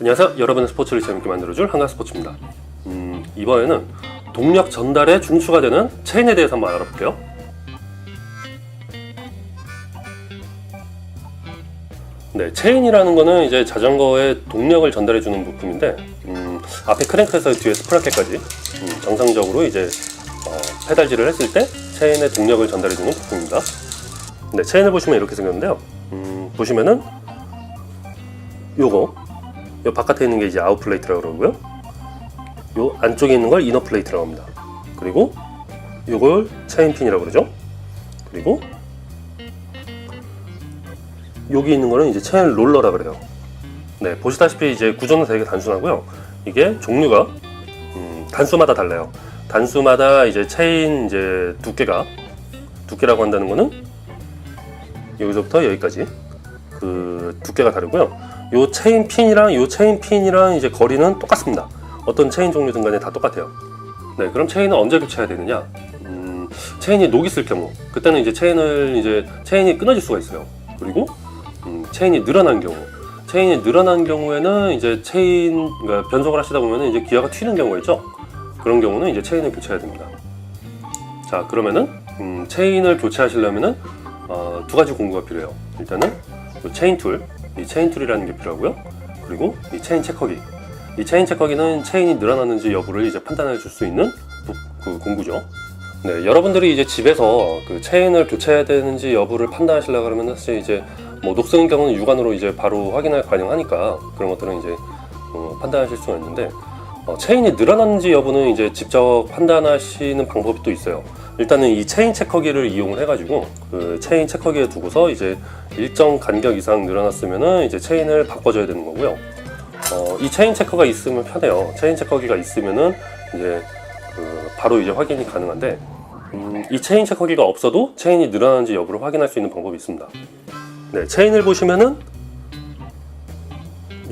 안녕하세요. 여러분의 스포츠를 재밌게 만들어줄 한가 스포츠입니다. 음, 이번에는 동력 전달에 중추가 되는 체인에 대해서 한번 알아볼게요. 네, 체인이라는 거는 이제 자전거에 동력을 전달해 주는 부품인데, 음, 앞에 크랭크에서 뒤에 스프라켓까지 음, 정상적으로 이제 어, 페달질을 했을 때 체인에 동력을 전달해 주는 부품입니다. 네, 체인을 보시면 이렇게 생겼는데요. 음, 보시면은 요거 요 바깥에 있는 게 이제 아웃 플레이트라고 그러고요. 요 안쪽에 있는 걸 이너 플레이트라고 합니다. 그리고 요걸 체인핀이라고 그러죠. 그리고 여기 있는 거는 이제 체인 롤러라 그래요. 네, 보시다시피 이제 구조는 되게 단순하고요. 이게 종류가 음, 단수마다 달라요. 단수마다 이제 체인 이제 두께가 두께라고 한다는 거는 여기서부터 여기까지 그 두께가 다르고요. 요 체인 핀이랑 요 체인 핀이랑 이제 거리는 똑같습니다. 어떤 체인 종류든 간에 다 똑같아요. 네, 그럼 체인은 언제 교체해야 되느냐? 음, 체인이 녹 있을 경우, 그때는 이제 체인을 이제 체인이 끊어질 수가 있어요. 그리고 음, 체인이 늘어난 경우, 체인이 늘어난 경우에는 이제 체인 그러니까 변속을 하시다 보면 이제 기어가 튀는 경우가 있죠. 그런 경우는 이제 체인을 교체해야 됩니다. 자, 그러면은 음, 체인을 교체하시려면은 어, 두 가지 공구가 필요해요. 일단은 요 체인 툴, 이 체인 툴이라는 게 필요하고요. 그리고 이 체인 체커기. 이 체인 체커기는 체인이 늘어나는지 여부를 이제 판단해 줄 수 있는 부- 그 공구죠. 네, 여러분들이 이제 집에서 그 체인을 교체해야 되는지 여부를 판단하시려고 그러면 사실 이제 뭐 녹슬은 경우는 육안으로 이제 바로 확인할 가능하니까 그런 것들은 이제 어, 판단하실 수가 있는데 어, 체인이 늘어났는지 여부는 이제 직접 판단하시는 방법이 또 있어요. 일단은 이 체인 체커기를 이용을 해가지고 그 체인 체커기에 두고서 이제 일정 간격 이상 늘어났으면은 이제 체인을 바꿔줘야 되는 거고요. 어, 이 체인 체커가 있으면 편해요. 체인 체커기가 있으면은 이제 그 바로 이제 확인이 가능한데 음, 이 체인 체커기가 없어도 체인이 늘어나는지 여부를 확인할 수 있는 방법이 있습니다. 네, 체인을 보시면은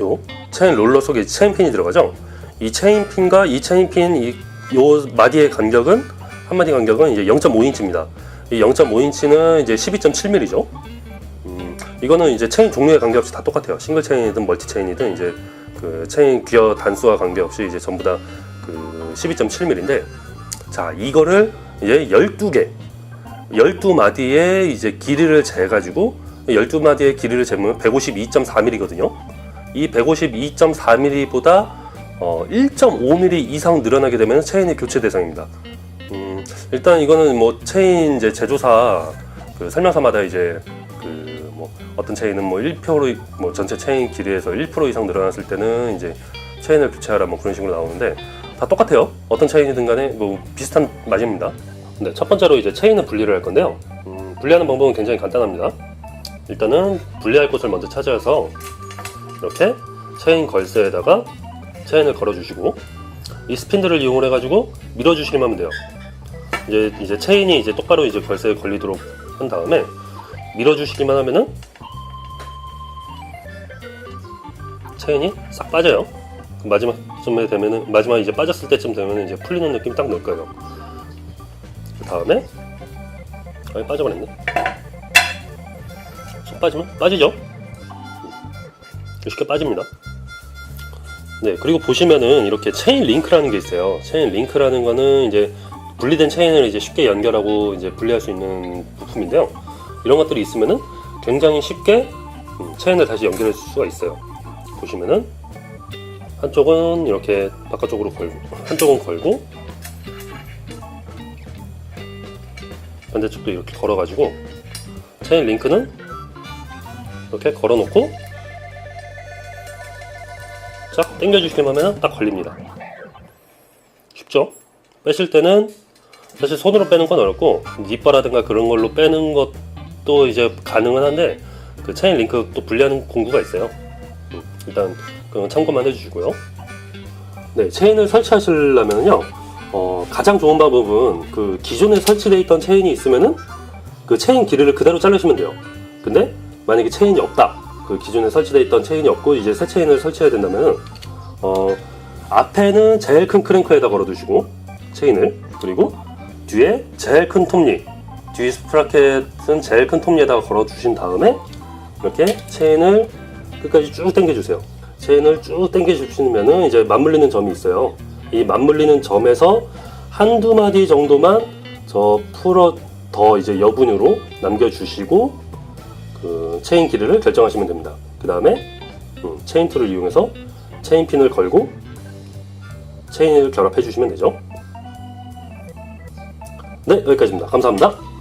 요 체인 롤러 속에 체인 핀이 들어가죠. 이 체인 핀과 이 체인 핀이 요 마디의 간격은 한 마디 간격은 이제 0.5인치입니다. 이 0.5인치는 이제 12.7mm죠. 음, 이거는 이제 체인 종류에 관계없이 다 똑같아요. 싱글 체인이든 멀티 체인이든 이제 그 체인 기어 단수와 관계없이 이제 전부 다 그 12.7mm인데 자 이거를 이제 12개 12마디의 이제 길이를 재 가지고 12마디의 길이를 재면 152.4mm거든요. 이 152.4mm보다 어, 1.5mm 이상 늘어나게 되면 체인의 교체 대상입니다. 음, 일단 이거는 뭐 체인 이제 제조사 그 설명서마다 이제 그 뭐 어떤 체인은 뭐 1%, 뭐 전체 체인 길이에서 1% 이상 늘어났을 때는 이제 체인을 교체하라 뭐 그런 식으로 나오는데 다 똑같아요. 어떤 체인이든 간에 뭐 비슷한 말입니다. 네, 첫 번째로 이제 체인을 분리를 할 건데요. 음, 분리하는 방법은 굉장히 간단합니다. 일단은 분리할 곳을 먼저 찾아서 이렇게 체인 걸쇠에다가 체인을 걸어주시고 이 스핀들을 이용을 해가지고 밀어주시기만 하면 돼요. 이제 이제 체인이 이제 똑바로 이제 걸쇠에 걸리도록 한 다음에 밀어주시기만 하면은 체인이 싹 빠져요. 마지막쯤에 되면은 마지막 이제 빠졌을 때쯤 되면은 이제 풀리는 느낌이 딱 날 거예요. 그 다음에 아니 빠져버렸네. 쏙 빠지면 빠지죠. 쉽게 빠집니다. 네, 그리고 보시면은 이렇게 체인 링크라는 게 있어요. 체인 링크라는 거는 이제 분리된 체인을 이제 쉽게 연결하고 이제 분리할 수 있는 부품인데요. 이런 것들이 있으면은 굉장히 쉽게 음, 체인을 다시 연결할 수가 있어요. 보시면은 한쪽은 이렇게 바깥쪽으로 걸고 한쪽은 걸고 반대쪽도 이렇게 걸어가지고 체인 링크는 이렇게 걸어놓고 쫙 당겨주시기만 하면 딱 걸립니다. 쉽죠? 빼실 때는 사실 손으로 빼는 건 어렵고 니빠라든가 그런 걸로 빼는 것도 이제 가능은 한데 그 체인 링크 또 분리하는 공구가 있어요. 음, 일단 그건 참고만 해주시고요. 네, 체인을 설치하시려면요, 어, 가장 좋은 방법은 그 기존에 설치되어 있던 체인이 있으면은 그 체인 길이를 그대로 자르시면 돼요. 근데 만약에 체인이 없다. 그 기존에 설치되어 있던 체인이 없고 이제 새 체인을 설치해야 된다면은 어, 앞에는 제일 큰 크랭크에다 걸어 두시고 체인을 그리고 뒤에 제일 큰 톱니 뒤 스프라켓은 제일 큰 톱니에다가 걸어주신 다음에 이렇게 체인을 끝까지 쭉 당겨주세요. 체인을 쭉 당겨 주시면은 이제 맞물리는 점이 있어요. 이 맞물리는 점에서 한두 마디 정도만 저 풀어 더 이제 여분으로 남겨주시고 그 체인 길이를 결정하시면 됩니다. 그 다음에 음, 체인 툴을 이용해서 체인 핀을 걸고 체인을 결합해 주시면 되죠. 네, 여기까지입니다. 감사합니다.